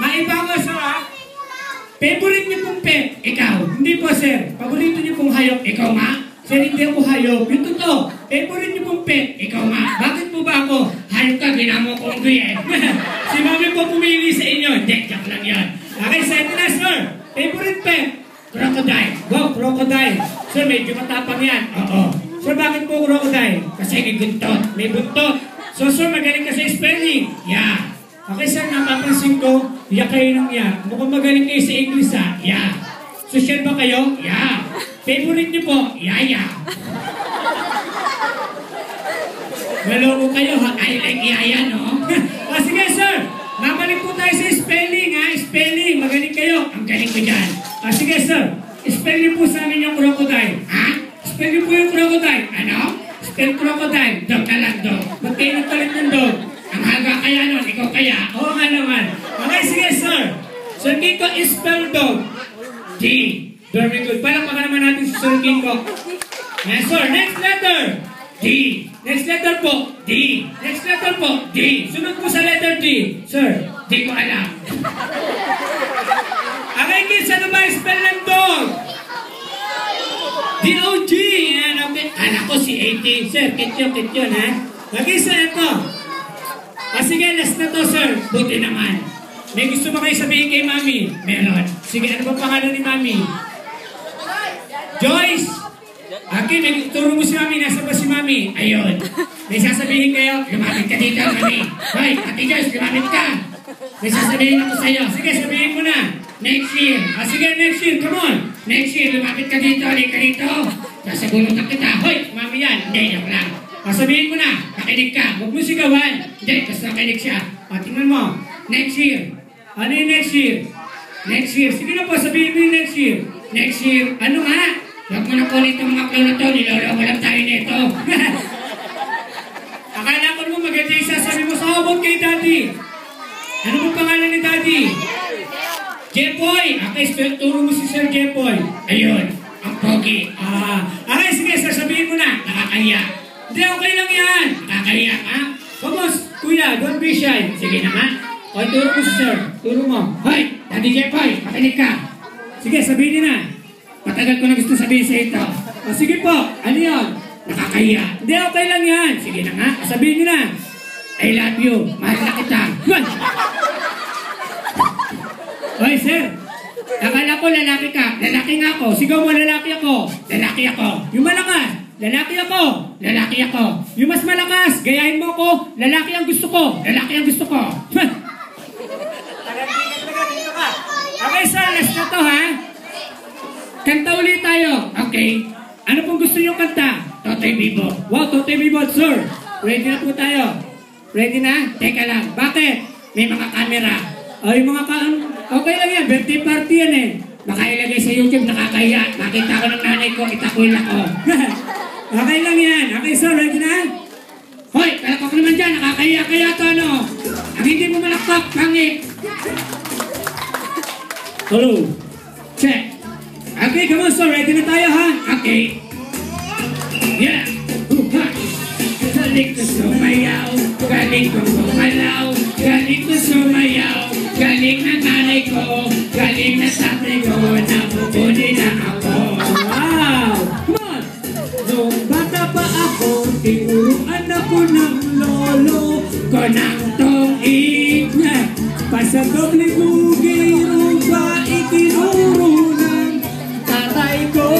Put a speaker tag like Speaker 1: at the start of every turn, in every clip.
Speaker 1: Maiba ko, sir, ha? Favorite niyo pong pet? Ikaw. Hindi po, sir. Paborito niyo pong hayop? Ikaw nga. Sir, hindi ako hayop. Yung totoo. Favorite niyo pong pet? Ikaw nga. Bakit po ba ako? Hayop ka, ginamo ko ang eh. si mami po pumili sa inyo. Hindi, joke lang yan. Okay, second na, sir. Favorite pet? Crocodile. Wow, crocodile. Sir, medyo matapang yan. Oo. Sir, bakit po crocodile? Kasi giguntot. May buntot. So, sir, magaling ka sa spelling. Yeah. Okay, sir, napapansin ko, iya kayo ng iya. Mukhang magaling kayo sa English, ha? Yeah. Social ba kayo? Yeah. Favorite niyo po? Yaya. Maloko kayo, ha? I like yaya, no? ah, sige, sir. Nabalik po tayo sa spelling, ha? Spelling. Magaling kayo. Ang galing ko dyan. Ah, sige, sir. Spell niyo po sa amin yung crocodile. Ha? Spell niyo po yung crocodile. Ano? Spell crocodile. Dog ka lang, dog. Kayo nagpalit ng dog? Haga kaya nun, ikaw kaya. Oo nga naman. Okay, sige, sir. Sir Kiko, spell dog. D. Very good. Palakpakan naman natin si Sir Kiko. Yes, sir. Next letter. D. Next letter po. D. Next letter po. D. Sunod po sa letter D. Sir, di ko alam. Okay, kids, ano ba spell ng dog? D-O-G. Yan, okay. Kala ko si AT. Sir, kit yun, kit yun, ha? Okay, sir, ito. Na to, sir. Buti naman. May gusto ba kayo sabihin kay Mami? Meron. Sige, ano ba pangalan ni Mami? Joyce! Okay, may turo mo si Mami. Nasa ba si Mami? Ayun. May sasabihin kayo? Lumapit ka dito, Mami. Hoy, Ate Joyce, lumapit ka. May sasabihin ako sa'yo. Sige, sabihin mo na. Next year. Ah, sige, next year. Come on. Next year, lumapit ka dito. Halika dito. Sasagunutan kita. Hoy, Mami yan. Hindi, joke lang. Ah, sabihin mo na. Nakinig ka. Huwag mo sigawan. Hindi, basta nakinig siya. Tingnan mo. Next year. Ano yung next year? Next year. Sige na po, sabihin mo yung next year. Next year. Ano nga? Huwag mo na po nito mga clown na to. Niloloko lang tayo nito. Akala ko naman maganda yung sasabi mo. Sa about kay Daddy. Ano po pangalan ni Daddy? Jepoy. Okay, so, turo mo si Sir Jepoy. Ayun. Ang pogi. Ah. Okay, sige, sasabihin mo na. Nakakaya. Hindi, okay lang yan. Nakakaya, ha? Vamos, kuya, don't be shy. Sige na nga. O, turo mo si Sir. Turo mo. Hoy, Daddy Jepoy, makinig ka. Sige, sabihin niyo na. Matagal ko na gusto sabihin sa ito. O, sige po. Ano yun? Nakakaya. Hindi, okay lang yan. Sige na nga. Sabihin niyo na. I love you. Mahal na kita. Yun. Hoy, sir. Akala ko lalaki ka. Lalaki nga ako. Sigaw mo, lalaki ako. Lalaki ako. Yung malakas. Lalaki ako. Lalaki ako. Yung mas malakas. Gayahin mo ako. Lalaki ang gusto ko. Lalaki ang gusto ko. okay, sir. Last na to, ha? Kanta ulit tayo. Okay. Ano pong gusto niyo kanta? Totoy Bibo. Wow, Totoy Bibo, sir. Ready na po tayo. Ready na? Teka lang. Bakit? May mga camera. O, yung mga ka... Okay lang yan. Birthday party yan eh. Baka ilagay sa YouTube, nakakaya. Nakita ko ng nanay ko, itakwil ako. okay lang yan. Okay, sir. Ready na? Hoy, kalakok naman dyan. Nakakaya kaya to, ano? Ang hindi mo malakpak, pangit. Hello. Check. Okay, come on, sir. Ready na tayo, ha? Okay. Yeah. Uh-ha. Galing ko sumayaw, galing ko gumalaw, galing ko sumayaw, galing na nanay ko, galing na tatay ko, napupunin ko ng tong-ig na pasadoble bugay ba itinuro ng tatay ko.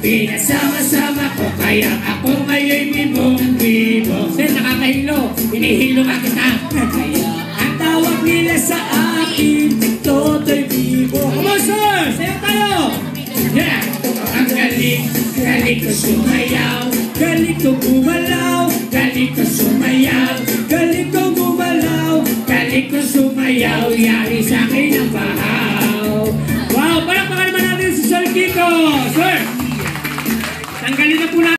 Speaker 1: Pinasama-sama ko kaya ako ngayon bibong-bibo. Sir, nakakahilo. Hinihilo ka kita. Kaya ang tawag nila sa akin, Totoy Bibo. Come on, sir! Sayo tayo! Yeah! Ang galing, galing ko sumayaw, Ayaw, yari sa akin ang bahaw. Wow, palakpakan naman natin si Sir Kiko. Sir, tanggalin na po natin.